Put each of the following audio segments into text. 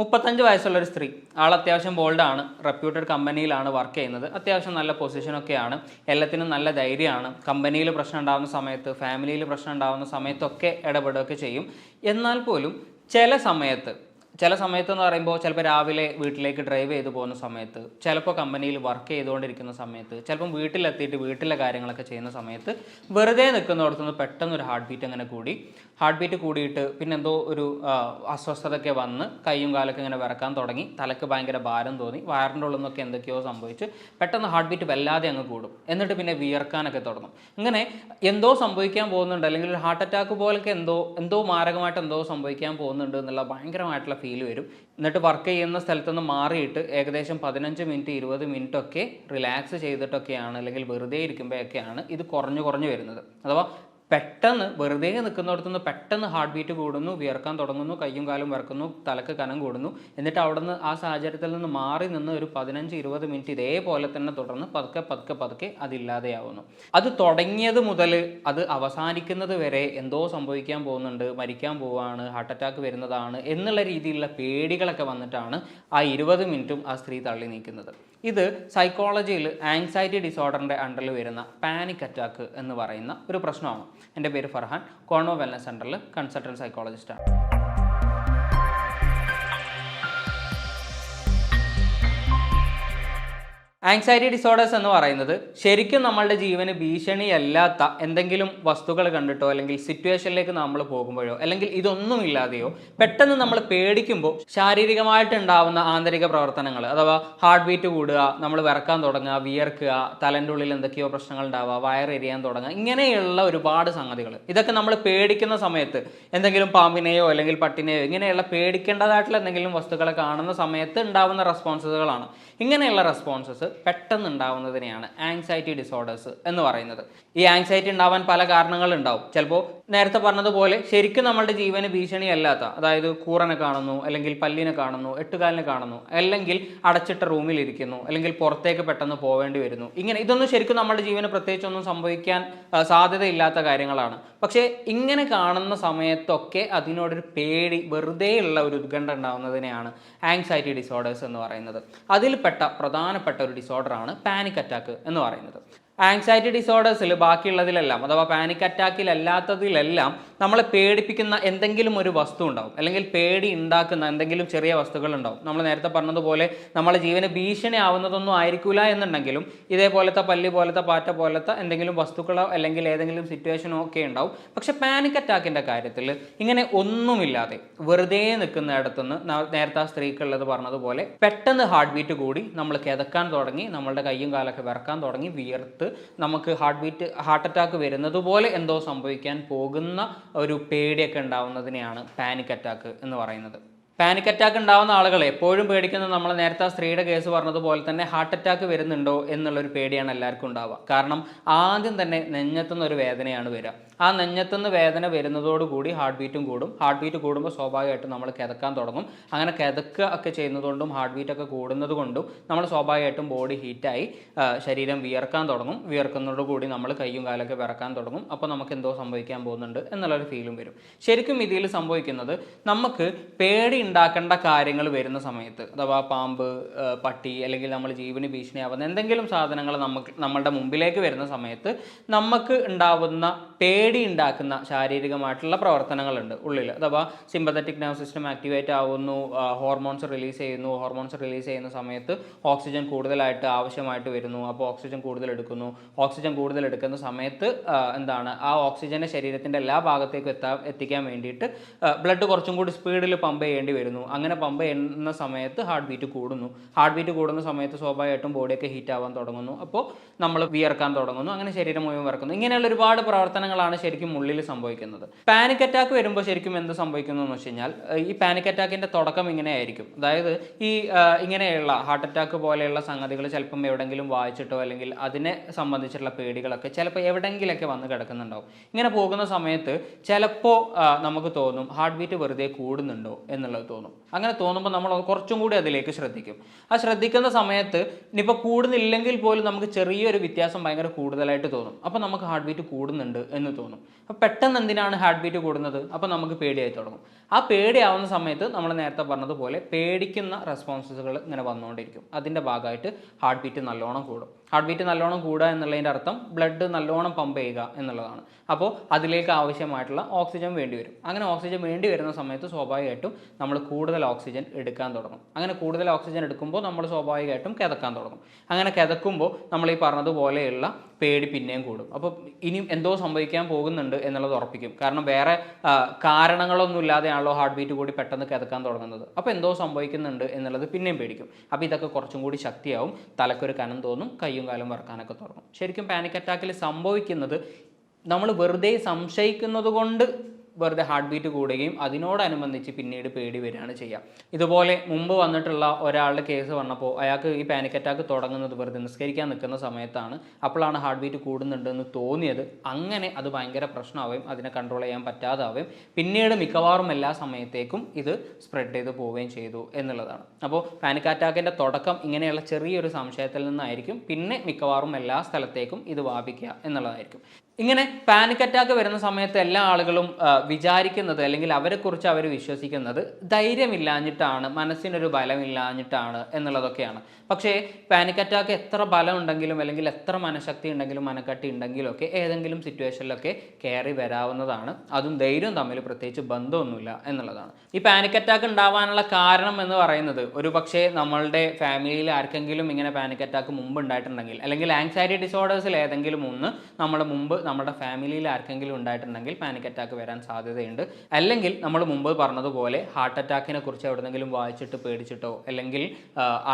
മുപ്പത്തഞ്ച് വയസ്സുള്ള ഒരു സ്ത്രീ. ആൾ അത്യാവശ്യം ബോൾഡാണ് റെപ്യൂട്ടഡ് കമ്പനിയിലാണ് വർക്ക് ചെയ്യുന്നത്. അത്യാവശ്യം നല്ല പൊസിഷനൊക്കെയാണ് എല്ലാത്തിനും നല്ല ധൈര്യമാണ്. കമ്പനിയിൽ പ്രശ്നം ഉണ്ടാകുന്ന സമയത്ത് ഫാമിലിയിൽ പ്രശ്നം ഉണ്ടാകുന്ന സമയത്തൊക്കെ ഇടപെടുകയൊക്കെ ചെയ്യും. എന്നാൽ പോലും ചില സമയത്ത് ചില സമയത്ത് എന്ന് പറയുമ്പോൾ ചിലപ്പോൾ രാവിലെ വീട്ടിലേക്ക് ഡ്രൈവ് ചെയ്തു പോകുന്ന സമയത്ത് ചിലപ്പോൾ കമ്പനിയിൽ വർക്ക് ചെയ്തുകൊണ്ടിരിക്കുന്ന സമയത്ത് ചിലപ്പം വീട്ടിലെത്തിയിട്ട് വീട്ടിലെ കാര്യങ്ങളൊക്കെ ചെയ്യുന്ന സമയത്ത് വെറുതെ നിൽക്കുന്നിടത്തുനിന്ന് പെട്ടെന്ന് ഒരു ഹാർട്ട് ബീറ്റ് അങ്ങനെ കൂടി ഹാർട്ട് ബീറ്റ് കൂടിയിട്ട് പിന്നെ എന്തോ ഒരു അസ്വസ്ഥതയൊക്കെ വന്ന് കൈയും കാലൊക്കെ ഇങ്ങനെ വിറക്കാൻ തുടങ്ങി. തലക്ക് ഭയങ്കര ഭാരം തോന്നി. വയറിന്റെ ഉള്ളിൽ നിന്നൊക്കെ എന്തൊക്കെയോ സംഭവിച്ച്. പെട്ടെന്ന് ഹാർട്ട് ബീറ്റ് വല്ലാതെ അങ്ങ് കൂടും. എന്നിട്ട് പിന്നെ വിയർക്കാനൊക്കെ തുടങ്ങും. ഇങ്ങനെ എന്തോ സംഭവിക്കാൻ പോകുന്നുണ്ട്. അല്ലെങ്കിൽ ഒരു ഹാർട്ട് അറ്റാക്ക് പോലൊക്കെ എന്തോ എന്തോ മാരകമായിട്ട് എന്തോ സംഭവിക്കാൻ പോകുന്നുണ്ട് എന്നുള്ള ഭയങ്കരമായിട്ടുള്ള ഫീൽ വരും. എന്നിട്ട് വർക്ക് ചെയ്യുന്ന സ്ഥലത്തുനിന്ന് മാറിയിട്ട് ഏകദേശം പതിനഞ്ച് മിനിറ്റ് ഇരുപത് മിനിറ്റ് ഒക്കെ റിലാക്സ് ചെയ്തിട്ടൊക്കെയാണ് അല്ലെങ്കിൽ വെറുതെ ഇരിക്കുമ്പോഴൊക്കെയാണ് ഇത് കുറഞ്ഞു കുറഞ്ഞു വരുന്നത്. അഥവാ പെട്ടെന്ന് വെറുതെ നിൽക്കുന്നിടത്തുനിന്ന് പെട്ടെന്ന് ഹാർട്ട് ബീറ്റ് കൂടുന്നു വിയർക്കാൻ തുടങ്ങുന്നു കയ്യും കാലും വിറക്കുന്നു തലക്ക് കനം കൂടുന്നു. എന്നിട്ട് അവിടുന്ന് ആ സാഹചര്യത്തിൽ നിന്ന് മാറി നിന്ന് ഒരു പതിനഞ്ച് ഇരുപത് മിനിറ്റ് ഇതേപോലെ തന്നെ തുടർന്ന് പതുക്കെ പതുക്കെ പതുക്കെ അതില്ലാതെയാവുന്നു. അത് തുടങ്ങിയത് മുതൽ അത് അവസാനിക്കുന്നത് വരെ എന്തോ സംഭവിക്കാൻ പോകുന്നുണ്ട് മരിക്കാൻ പോവാണ് ഹാർട്ട് അറ്റാക്ക് വരുന്നതാണ് എന്നുള്ള രീതിയിലുള്ള പേടികളൊക്കെ വന്നിട്ടാണ് ആ ഇരുപത് മിനിറ്റും ആ സ്ത്രീ തള്ളി നീക്കുന്നത്. ഇത് സൈക്കോളജിയിൽ ആങ്സൈറ്റി ഡിസോർഡറിന്റെ അണ്ടറിൽ വരുന്ന പാനിക് അറ്റാക്ക് എന്ന് പറയുന്ന ഒരു പ്രശ്നമാണ്. എന്റെ പേര് ഫർഹാൻ കോണോ വെൽനസ് സെന്ററിൽ കൺസൾട്ടന്റ് സൈക്കോളജിസ്റ്റാണ്. ആങ്സൈറ്റി ഡിസോർഡേഴ്സ് എന്ന് പറയുന്നത് ശരിക്കും നമ്മളുടെ ജീവന് ഭീഷണിയല്ലാത്ത എന്തെങ്കിലും വസ്തുക്കൾ കണ്ടിട്ടോ അല്ലെങ്കിൽ സിറ്റുവേഷനിലേക്ക് നമ്മൾ പോകുമ്പോഴോ അല്ലെങ്കിൽ ഇതൊന്നും ഇല്ലാതെയോ പെട്ടെന്ന് നമ്മൾ പേടിക്കുമ്പോൾ ശാരീരികമായിട്ട് ഉണ്ടാവുന്ന ആന്തരിക പ്രവർത്തനങ്ങൾ അഥവാ ഹാർട്ട് ബീറ്റ് കൂടുക നമ്മൾ വിറക്കാൻ തുടങ്ങുക വിയർക്കുക തലന്റെ ഉള്ളിൽ എന്തൊക്കെയോ പ്രശ്നങ്ങൾ ഉണ്ടാവുക വയറെരിയാൻ തുടങ്ങുക ഇങ്ങനെയുള്ള ഒരുപാട് സംഗതികൾ. ഇതൊക്കെ നമ്മൾ പേടിക്കുന്ന സമയത്ത് എന്തെങ്കിലും പാമ്പിനെയോ അല്ലെങ്കിൽ പട്ടിനെയോ ഇങ്ങനെയുള്ള പേടിക്കേണ്ടതായിട്ടുള്ള എന്തെങ്കിലും വസ്തുക്കളെ കാണുന്ന സമയത്ത് ഉണ്ടാവുന്ന റെസ്പോൺസുകളാണ് ഇങ്ങനെയുള്ള റെസ്പോൺസസ് പെട്ടെന്ന് ഉണ്ടാവുന്നതിനെയാണ് ആങ്സൈറ്റി ഡിസോർഡേഴ്സ് എന്ന് പറയുന്നത്. ഈ ആങ്സൈറ്റി ഉണ്ടാവാൻ പല കാരണങ്ങളുണ്ടാവും. ചിലപ്പോൾ നേരത്തെ പറഞ്ഞതുപോലെ ശരിക്കും നമ്മളുടെ ജീവന് ഭീഷണിയല്ലാത്ത അതായത് കൂറനെ കാണുന്നു അല്ലെങ്കിൽ പല്ലിനെ കാണുന്നു എട്ടുകാലിനെ കാണുന്നു അല്ലെങ്കിൽ അടച്ചിട്ട റൂമിൽ ഇരിക്കുന്നു അല്ലെങ്കിൽ പുറത്തേക്ക് പെട്ടെന്ന് പോവേണ്ടി വരുന്നു. ഇങ്ങനെ ഇതൊന്നും ശരിക്കും നമ്മുടെ ജീവന് പ്രത്യേകിച്ചൊന്നും സംഭവിക്കാൻ സാധ്യതയില്ലാത്ത കാര്യങ്ങളാണ്. പക്ഷേ ഇങ്ങനെ കാണുന്ന സമയത്തൊക്കെ അതിനോടൊരു പേടി വെറുതെ ഉള്ള ഒരു ഉത്കണ്ഠ ഉണ്ടാകുന്നതിനെയാണ് ആങ്സൈറ്റി ഡിസോർഡേഴ്സ് എന്ന് പറയുന്നത്. അതിൽപ്പെട്ട പ്രധാനപ്പെട്ട ഒരു ഡിസോർഡറാണ് പാനിക് അറ്റാക്ക് എന്ന് പറയുന്നത്. ആങ്സൈറ്റി ഡിസോർഡേഴ്സിൽ ബാക്കിയുള്ളതിലെല്ലാം അഥവാ പാനിക് അറ്റാക്കിലല്ലാത്തതിലെല്ലാം നമ്മളെ പേടിപ്പിക്കുന്ന എന്തെങ്കിലും ഒരു വസ്തു ഉണ്ടാവും. അല്ലെങ്കിൽ പേടി ഉണ്ടാക്കുന്ന എന്തെങ്കിലും ചെറിയ വസ്തുക്കൾ ഉണ്ടാവും. നമ്മൾ നേരത്തെ പറഞ്ഞതുപോലെ നമ്മളെ ജീവന് ഭീഷണി ആവുന്നതൊന്നും ആയിരിക്കില്ല എന്നുണ്ടെങ്കിലും ഇതേപോലത്തെ പല്ലി പോലത്തെ പാറ്റ പോലത്തെ എന്തെങ്കിലും വസ്തുക്കളോ അല്ലെങ്കിൽ ഏതെങ്കിലും സിറ്റുവേഷനോ ഒക്കെ ഉണ്ടാവും. പക്ഷെ പാനിക് അറ്റാക്കിന്റെ കാര്യത്തിൽ ഇങ്ങനെ ഒന്നുമില്ലാതെ വെറുതെ നിൽക്കുന്നിടത്തുനിന്ന് ഇടത്തുനിന്ന് നേരത്തെ ആ സ്ത്രീക്കുള്ളത് പറഞ്ഞതുപോലെ പെട്ടെന്ന് ഹാർട്ട് ബീറ്റ് കൂടി നമ്മൾ കിതക്കാൻ തുടങ്ങി. നമ്മളുടെ കയ്യും കാലൊക്കെ വിറക്കാൻ തുടങ്ങി. വിയർത്ത് നമുക്ക് ഹാർട്ട് ബീറ്റ് ഹാർട്ട് അറ്റാക്ക് വരുന്നതുപോലെ എന്തോ സംഭവിക്കാൻ പോകുന്ന ഒരു പേടിയൊക്കെ ഉണ്ടാവുന്നതിനെയാണ് പാനിക് അറ്റാക്ക് എന്ന് പറയുന്നത്. പാനിക് അറ്റാക്ക് ഉണ്ടാവുന്ന ആളുകൾ എപ്പോഴും പേടിക്കുന്നത് നമ്മൾ നേരത്തെ സ്ത്രീയുടെ കേസ് പറഞ്ഞതുപോലെ തന്നെ ഹാർട്ട് അറ്റാക്ക് വരുന്നുണ്ടോ എന്നുള്ളൊരു പേടിയാണ് എല്ലാവർക്കും ഉണ്ടാവുക. കാരണം ആദ്യം തന്നെ നെഞ്ഞത്തുനിന്ന് ഒരു വേദനയാണ് വരിക. ആ നെഞ്ഞത്തുനിന്ന് വേദന വരുന്നതോടുകൂടി ഹാർട്ട് ബീറ്റും കൂടും. ഹാർട്ട് ബീറ്റ് കൂടുമ്പോൾ സ്വാഭാവികമായിട്ടും നമ്മൾ കിതക്കാൻ തുടങ്ങും. അങ്ങനെ കിതക്കുക ഒക്കെ ചെയ്യുന്നതുകൊണ്ടും ഹാർട്ട് ബീറ്റ് ഒക്കെ കൂടുന്നത് കൊണ്ടും നമ്മൾ സ്വാഭാവികമായിട്ടും ബോഡി ഹീറ്റായി ശരീരം വിയർക്കാൻ തുടങ്ങും. വിയർക്കുന്നതോടുകൂടി നമ്മൾ കൈയും കാലൊക്കെ വിറക്കാൻ തുടങ്ങും. അപ്പോൾ നമുക്ക് എന്തോ സംഭവിക്കാൻ പോകുന്നുണ്ട് എന്നുള്ളൊരു ഫീലും വരും. ശരിക്കും ഇതിൽ സംഭവിക്കുന്നത് നമുക്ക് പേടി ഉണ്ടാക്കേണ്ട കാര്യങ്ങൾ വരുന്ന സമയത്ത് അഥവാ പാമ്പ് പട്ടി അല്ലെങ്കിൽ നമ്മൾ ജീവന് ഭീഷണിയാവുന്ന എന്തെങ്കിലും സാധനങ്ങൾ നമുക്ക് നമ്മളുടെ മുമ്പിലേക്ക് വരുന്ന സമയത്ത് നമുക്ക് ഉണ്ടാവുന്ന പേടി ഉണ്ടാക്കുന്ന ശാരീരികമായിട്ടുള്ള പ്രവർത്തനങ്ങളുണ്ട് ഉള്ളിൽ അഥവാ സിമ്പത്തറ്റിക് നെർവ് സിസ്റ്റം ആക്ടിവേറ്റ് ആവുന്നു ഹോർമോൺസ് റിലീസ് ചെയ്യുന്നു. ഹോർമോൺസ് റിലീസ് ചെയ്യുന്ന സമയത്ത് ഓക്സിജൻ കൂടുതലായിട്ട് ആവശ്യമായിട്ട് വരുന്നു. അപ്പോൾ ഓക്സിജൻ കൂടുതൽ എടുക്കുന്നു. ഓക്സിജൻ കൂടുതൽ എടുക്കുന്ന സമയത്ത് എന്താണ് ആ ഓക്സിജനെ ശരീരത്തിന്റെ എല്ലാ ഭാഗത്തേക്കും എത്താൻ എത്തിക്കാൻ വേണ്ടിയിട്ട് ബ്ലഡ് കുറച്ചും കൂടി സ്പീഡിൽ പമ്പ് ചെയ്യേണ്ടി വരുന്നു. അങ്ങനെ പമ്പ് ചെയ്യുന്ന സമയത്ത് ഹാർട്ട് ബീറ്റ് കൂടുന്നു. ഹാർട്ട് ബീറ്റ് കൂടുന്ന സമയത്ത് സ്വാഭാവികമായിട്ടും ബോഡിയൊക്കെ ഹീറ്റ് ആവാൻ തുടങ്ങുന്നു. അപ്പോൾ നമ്മൾ വിയർക്കാൻ തുടങ്ങുന്നു. അങ്ങനെ ശരീരം മുഴുവൻ വിറക്കുന്നു. ഇങ്ങനെയുള്ള ഒരുപാട് പ്രവർത്തനങ്ങളാണ് ശരിക്കും ഉള്ളിൽ സംഭവിക്കുന്നത്. പാനിക് അറ്റാക്ക് വരുമ്പോൾ ശരിക്കും എന്ത് സംഭവിക്കുന്നു എന്ന് വെച്ച് കഴിഞ്ഞാൽ ഈ പാനിക് അറ്റാക്കിന്റെ തുടക്കം ഇങ്ങനെയായിരിക്കും അതായത് ഈ ഇങ്ങനെയുള്ള ഹാർട്ട് അറ്റാക്ക് പോലെയുള്ള സംഗതികൾ ചിലപ്പം എവിടെയെങ്കിലും വായിച്ചിട്ടോ അല്ലെങ്കിൽ അതിനെ സംബന്ധിച്ചിട്ടുള്ള പേടികളൊക്കെ ചിലപ്പോൾ എവിടെയെങ്കിലൊക്കെ വന്ന് കിടക്കുന്നുണ്ടാവും. ഇങ്ങനെ പോകുന്ന സമയത്ത് ചിലപ്പോൾ നമുക്ക് തോന്നും ഹാർട്ട് ബീറ്റ് വെറുതെ കൂടുന്നുണ്ടോ എന്നുള്ളത്. തോന്നും. അങ്ങനെ തോന്നുമ്പോൾ നമ്മൾ കുറച്ചും കൂടി അതിലേക്ക് ശ്രദ്ധിക്കും. ആ ശ്രദ്ധിക്കുന്ന സമയത്ത് ഇനിയിപ്പോൾ കൂടുന്നില്ലെങ്കിൽ പോലും നമുക്ക് ചെറിയൊരു വ്യത്യാസം ഭയങ്കര കൂടുതലായിട്ട് തോന്നും. അപ്പോൾ നമുക്ക് ഹാർട്ട് ബീറ്റ് കൂടുന്നുണ്ട് എന്ന് തോന്നും. അപ്പോൾ പെട്ടെന്ന് എന്തിനാണ് ഹാർട്ട് ബീറ്റ് കൂടുന്നത്? അപ്പോൾ നമുക്ക് പേടിയായി തുടങ്ങും. ആ പേടിയാവുന്ന സമയത്ത് നമ്മൾ നേരത്തെ പറഞ്ഞതുപോലെ പേടിക്കുന്ന റെസ്പോൺസസുകൾ ഇങ്ങനെ വന്നുകൊണ്ടിരിക്കും. അതിന്റെ ഭാഗമായിട്ട് ഹാർട്ട് ബീറ്റ് നല്ലോണം കൂടും. ഹാർട്ട് ബീറ്റ് നല്ലോണം കൂടുക എന്നുള്ളതിന്റെ അർത്ഥം ബ്ലഡ് നല്ലോണം പമ്പ് ചെയ്യുക എന്നുള്ളതാണ്. അപ്പോൾ അതിലേക്ക് ആവശ്യമായിട്ടുള്ള ഓക്സിജൻ വേണ്ടി വരും. അങ്ങനെ ഓക്സിജൻ വേണ്ടി വരുന്ന സമയത്ത് സ്വാഭാവികമായിട്ടും നമ്മൾ കൂടുതൽ ഓക്സിജൻ എടുക്കാൻ തുടങ്ങും. അങ്ങനെ കൂടുതൽ ഓക്സിജൻ എടുക്കുമ്പോൾ നമ്മൾ സ്വാഭാവികമായിട്ടും കിതക്കാൻ തുടങ്ങും. അങ്ങനെ കിതക്കുമ്പോൾ നമ്മൾ ഈ പറഞ്ഞതുപോലെയുള്ള പേടി പിന്നെയും കൂടും. അപ്പോൾ ഇനിയും എന്തോ സംഭവിക്കാൻ പോകുന്നുണ്ട് എന്നുള്ളത് ഉറപ്പിക്കും. കാരണം വേറെ കാരണങ്ങളൊന്നും ഇല്ലാതെയാണല്ലോ ഹാർട്ട് ബീറ്റ് കൂടി പെട്ടെന്ന് കിതക്കാൻ തുടങ്ങുന്നത്. അപ്പോൾ എന്തോ സംഭവിക്കുന്നുണ്ട് എന്നുള്ളത് പിന്നെയും പേടിക്കും. അപ്പോൾ ഇതൊക്കെ കുറച്ചും കൂടി ശക്തിയാവും. തലക്കൊരു കനം തോന്നും കൈയും കാലും വറക്കാനൊക്കെ തുടങ്ങും. ശരിക്കും പാനിക് അറ്റാക്കിൽ സംഭവിക്കുന്നത് നമ്മൾ വെറുതെ സംശയിക്കുന്നത് കൊണ്ട് വെറുതെ ഹാർട്ട് ബീറ്റ് കൂടുകയും അതിനോടനുബന്ധിച്ച് പിന്നീട് പേടി വരികയാണ് ചെയ്യുക. ഇതുപോലെ മുമ്പ് വന്നിട്ടുള്ള ഒരാളുടെ കേസ് വന്നപ്പോൾ അയാൾക്ക് ഈ പാനിക് അറ്റാക്ക് തുടങ്ങുന്നത് വെറുതെ നിസ്കരിക്കാൻ നിൽക്കുന്ന സമയത്താണ്. അപ്പോഴാണ് ഹാർട്ട് ബീറ്റ് കൂടുന്നുണ്ടെന്ന് തോന്നിയത്. അങ്ങനെ അത് ഭയങ്കര പ്രശ്നമാവുകയും അതിനെ കൺട്രോൾ ചെയ്യാൻ പറ്റാതാവുകയും പിന്നീട് മിക്കവാറും എല്ലാ സമയത്തേക്കും ഇത് സ്പ്രെഡ് ചെയ്ത് പോവുകയും ചെയ്തു എന്നുള്ളതാണ്. അപ്പോൾ പാനിക് അറ്റാക്കിന്റെ തുടക്കം ഇങ്ങനെയുള്ള ചെറിയൊരു സംശയത്തിൽ നിന്നായിരിക്കും. പിന്നെ മിക്കവാറും എല്ലാ സ്ഥലത്തേക്കും ഇത് വ്യാപിക്കുക എന്നുള്ളതായിരിക്കും. ഇങ്ങനെ പാനിക് അറ്റാക്ക് വരുന്ന സമയത്ത് എല്ലാ ആളുകളും വിചാരിക്കുന്നത് അല്ലെങ്കിൽ അവരെക്കുറിച്ച് അവർ വിശ്വസിക്കുന്നത് ധൈര്യമില്ലാഞ്ഞിട്ടാണ് മനസ്സിനൊരു ബലമില്ലാഞ്ഞിട്ടാണ് എന്നുള്ളതൊക്കെയാണ്. പക്ഷേ പാനിക് അറ്റാക്ക് എത്ര ബലം ഉണ്ടെങ്കിലും അല്ലെങ്കിൽ എത്ര മനഃശക്തി ഉണ്ടെങ്കിലും മനക്കട്ടി ഉണ്ടെങ്കിലും ഒക്കെ ഏതെങ്കിലും സിറ്റുവേഷനിലൊക്കെ കയറി വരാവുന്നതാണ്. അതും ധൈര്യം തമ്മിൽ പ്രത്യേകിച്ച് ബന്ധമൊന്നുമില്ല എന്നുള്ളതാണ്. ഈ പാനിക് അറ്റാക്ക് ഉണ്ടാവാനുള്ള കാരണം എന്ന് പറയുന്നത് ഒരു പക്ഷേ നമ്മളുടെ ഫാമിലിയിൽ ആർക്കെങ്കിലും ഇങ്ങനെ പാനിക് അറ്റാക്ക് മുമ്പ് ഉണ്ടായിട്ടുണ്ടെങ്കിൽ അല്ലെങ്കിൽ ആങ്സൈറ്റി ഡിസോർഡേഴ്സിൽ ഏതെങ്കിലും ഒന്ന് നമ്മൾ മുമ്പ് നമ്മുടെ ഫാമിലിയിൽ ആർക്കെങ്കിലും ഉണ്ടായിട്ടുണ്ടെങ്കിൽ പാനിക് അറ്റാക്ക് വരാൻ സാധ്യതയുണ്ട്. അല്ലെങ്കിൽ നമ്മൾ മുമ്പ് പറഞ്ഞതുപോലെ ഹാർട്ട് അറ്റാക്കിനെ കുറിച്ച് എവിടെന്നെങ്കിലും വായിച്ചിട്ട് പേടിച്ചിട്ടോ അല്ലെങ്കിൽ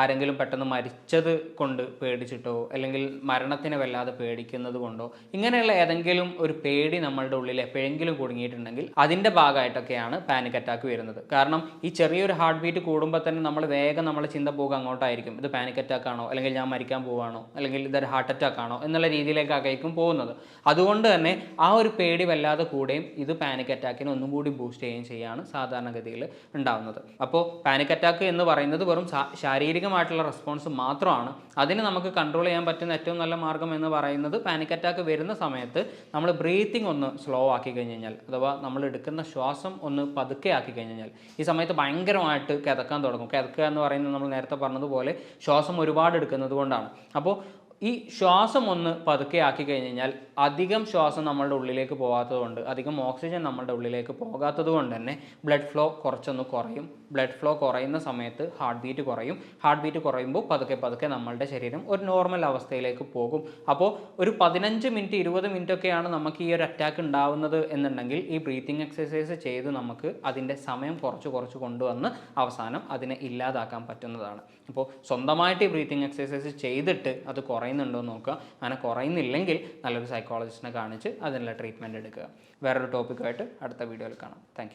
ആരെങ്കിലും പെട്ടെന്ന് മരിച്ചത് കൊണ്ട് പേടിച്ചിട്ടോ അല്ലെങ്കിൽ മരണത്തിനെ വല്ലാതെ പേടിക്കുന്നത് കൊണ്ടോ ഇങ്ങനെയുള്ള ഏതെങ്കിലും ഒരു പേടി നമ്മളുടെ ഉള്ളിൽ എപ്പോഴെങ്കിലും കുടുങ്ങിയിട്ടുണ്ടെങ്കിൽ അതിന്റെ ഭാഗമായിട്ടൊക്കെയാണ് പാനിക് അറ്റാക്ക് വരുന്നത്. കാരണം ഈ ചെറിയൊരു ഹാർട്ട് ബീറ്റ് കൂടുമ്പോൾ തന്നെ നമ്മൾ വേഗം നമ്മളെ ചിന്ത പോകുക അങ്ങോട്ടായിരിക്കും. ഇത് പാനിക് അറ്റാക്ക് ആണോ? അല്ലെങ്കിൽ ഞാൻ മരിക്കാൻ പോവാണോ? അല്ലെങ്കിൽ ഇതൊരു ഹാർട്ട് അറ്റാക്ക് ആണോ? എന്നുള്ള രീതിയിലേക്കായിരിക്കും പോകുന്നത്. അതുകൊണ്ട് തന്നെ ആ ഒരു പേടി വല്ലാതെ കൂടെയും ഇത് പാനിക് അറ്റാക്കിനെ ഒന്നും കൂടി ബൂസ്റ്റ് ചെയ്യുകയും ചെയ്യുകയാണ് സാധാരണഗതിയിൽ ഉണ്ടാകുന്നത് അപ്പോൾ പാനിക് അറ്റാക്ക് എന്ന് പറയുന്നത് വെറും ശാരീരികമായിട്ടുള്ള റെസ്പോൺസ് മാത്രമാണ്. അതിന് നമുക്ക് കൺട്രോൾ ചെയ്യാൻ പറ്റുന്ന ഏറ്റവും നല്ല മാർഗം എന്ന് പറയുന്നത് പാനിക് അറ്റാക്ക് വരുന്ന സമയത്ത് നമ്മൾ ബ്രീത്തിങ് ഒന്ന് സ്ലോ ആക്കി കഴിഞ്ഞ് കഴിഞ്ഞാൽ അഥവാ നമ്മൾ എടുക്കുന്ന ശ്വാസം ഒന്ന് പതുക്കെ ആക്കി കഴിഞ്ഞ് കഴിഞ്ഞാൽ ഈ സമയത്ത് ഭയങ്കരമായിട്ട് കിതക്കാൻ തുടങ്ങും. കിതക്കുക എന്ന് പറയുന്നത് നമ്മൾ നേരത്തെ പറഞ്ഞതുപോലെ ശ്വാസം ഒരുപാട് എടുക്കുന്നത് കൊണ്ടാണ്. അപ്പോൾ ഈ ശ്വാസം ഒന്ന് പതുക്കെ ആക്കി കഴിഞ്ഞ് കഴിഞ്ഞാൽ അധികം ശ്വാസം നമ്മളുടെ ഉള്ളിലേക്ക് പോകാത്തതുകൊണ്ട് അധികം ഓക്സിജൻ നമ്മളുടെ ഉള്ളിലേക്ക് പോകാത്തത് കൊണ്ട് തന്നെ ബ്ലഡ് ഫ്ലോ കുറച്ചൊന്ന് കുറയും. ബ്ലഡ് ഫ്ലോ കുറയുന്ന സമയത്ത് ഹാർട്ട് ബീറ്റ് കുറയും. ഹാർട്ട് ബീറ്റ് കുറയുമ്പോൾ പതുക്കെ പതുക്കെ നമ്മളുടെ ശരീരം ഒരു നോർമൽ അവസ്ഥയിലേക്ക് പോകും. അപ്പോൾ ഒരു പതിനഞ്ച് മിനിറ്റ് ഇരുപത് മിനിറ്റ് ഒക്കെയാണ് നമുക്ക് ഈ ഒരു അറ്റാക്ക് ഉണ്ടാവുന്നത് എന്നുണ്ടെങ്കിൽ ഈ ബ്രീത്തിങ് എക്സസൈസ് ചെയ്ത് നമുക്ക് അതിന്റെ സമയം കുറച്ച് കുറച്ച് കൊണ്ടുവന്ന് അവസാനം അതിനെ ഇല്ലാതാക്കാൻ പറ്റുന്നതാണ്. അപ്പോൾ സ്വന്തമായിട്ട് ഈ ബ്രീത്തിങ് എക്സസൈസ് ചെയ്തിട്ട് അത് കുറയുന്നുണ്ടോ എന്ന് നോക്കുക. അങ്ങനെ കുറയുന്നില്ലെങ്കിൽ നല്ലൊരു സൈക്കോളജിസ്റ്റിനെ കാണിച്ച് അതിനുള്ള ട്രീറ്റ്മെന്റ് എടുക്കുക. വേറൊരു ടോപ്പിക്കായിട്ട് അടുത്ത വീഡിയോയിൽ കാണാം. താങ്ക്